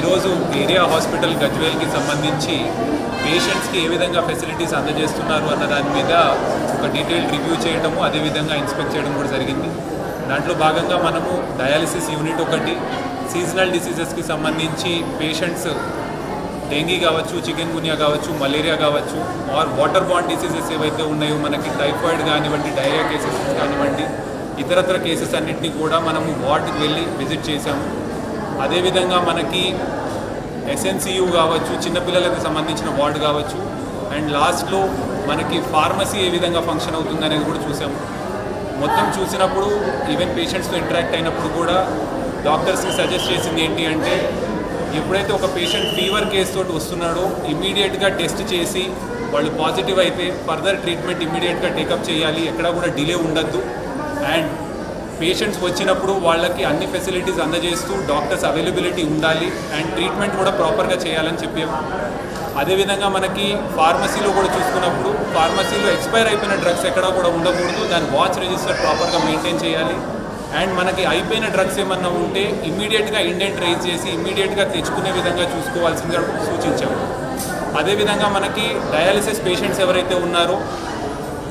ఈరోజు area hospital గజ్వేల్కి సంబంధించి పేషెంట్స్కి ఏ విధంగా ఫెసిలిటీస్ అందజేస్తున్నారు అన్న దాని మీద ఒక డీటెయిల్ రివ్యూ చేయడము అదేవిధంగా ఇన్స్పెక్ట్ చేయడం కూడా జరిగింది. దాంట్లో భాగంగా మనము డయాలిసిస్ యూనిట్ ఒకటి సీజనల్ డిసీజెస్కి సంబంధించి పేషెంట్స్ డెంగీ కావచ్చు చికెన్ గునియా కావచ్చు మలేరియా కావచ్చు ఆర్ వాటర్ బాండ్ డిసీజెస్ ఏవైతే ఉన్నాయో మనకి టైఫాయిడ్ కానివ్వండి డైరియా కేసెస్ కానివ్వండి ఇతరత్ర కేసెస్ అన్నింటినీ కూడా మనము వార్డుకి వెళ్ళి విజిట్ చేశాము. అదేవిధంగా మనకి ఎస్ఎన్సియు కావచ్చు చిన్నపిల్లలకు సంబంధించిన వార్డు కావచ్చు. అండ్ లాస్ట్లో మనకి ఫార్మసీ ఏ విధంగా ఫంక్షన్ అవుతుంది అనేది కూడా చూసాము. మొత్తం చూసినప్పుడు ఈవెన్ పేషెంట్స్తో ఇంటరాక్ట్ అయినప్పుడు కూడా డాక్టర్స్కి సజెస్ట్ చేసింది ఏంటి అంటే ఎప్పుడైతే ఒక పేషెంట్ ఫీవర్ కేసు తోటి వస్తున్నాడో ఇమీడియట్గా టెస్ట్ చేసి వాళ్ళు పాజిటివ్ అయితే ఫర్దర్ ట్రీట్మెంట్ ఇమీడియట్గా టేకప్ చేయాలి ఎక్కడ కూడా డిలే ఉండద్దు. అండ్ పేషెంట్స్ వచ్చినప్పుడు వాళ్ళకి అన్ని ఫెసిలిటీస్ అందజేస్తూ డాక్టర్స్ అవైలబిలిటీ ఉండాలి అండ్ ట్రీట్మెంట్ కూడా ప్రాపర్గా చేయాలని చెప్పాము అదేవిధంగా మనకి ఫార్మసీలో కూడా చూసుకున్నప్పుడు ఫార్మసీలో ఎక్స్పైర్ అయిపోయిన డ్రగ్స్ ఎక్కడా కూడా ఉండకూడదు. దాని వాచ్ రిజిస్టర్ ప్రాపర్గా మెయింటైన్ చేయాలి. అండ్ మనకి అయిపోయిన డ్రగ్స్ ఏమన్నా ఉంటే ఇమీడియట్గా ఇండెంట్ రైజ్ చేసి ఇమీడియట్గా తెచ్చుకునే విధంగా చూసుకోవాల్సిందిగా సూచించాము. అదేవిధంగా మనకి డయాలిసిస్ పేషెంట్స్ ఎవరైతే ఉన్నారో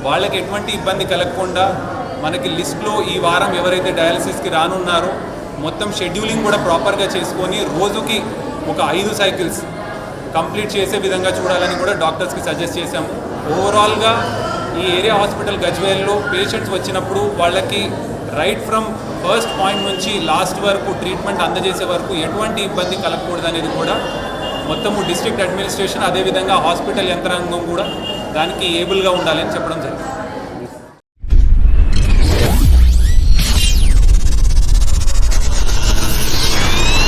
వాళ్ళకి ఎటువంటి ఇబ్బంది కలగకుండా మనకి లిస్ట్లో ఈ వారం ఎవరైతే డయాలసిస్కి రానున్నారో మొత్తం షెడ్యూలింగ్ కూడా ప్రాపర్గా చేసుకొని రోజుకి ఒక ఐదు సైకిల్స్ కంప్లీట్ చేసే విధంగా చూడాలని కూడా డాక్టర్స్కి సజెస్ట్ చేశాము ఓవరాల్గా ఈ ఏరియా హాస్పిటల్ గజ్వేల్లో పేషెంట్స్ వచ్చినప్పుడు వాళ్ళకి రైట్ ఫ్రమ్ ఫస్ట్ పాయింట్ నుంచి లాస్ట్ వరకు ట్రీట్మెంట్ అందజేసే వరకు ఎటువంటి ఇబ్బంది కలగకూడదు అనేది కూడా మొత్తము డిస్ట్రిక్ట్ అడ్మినిస్ట్రేషన్ అదేవిధంగా హాస్పిటల్ యంత్రాంగం కూడా దానికి ఏబుల్గా ఉండాలని చెప్పడం జరిగింది.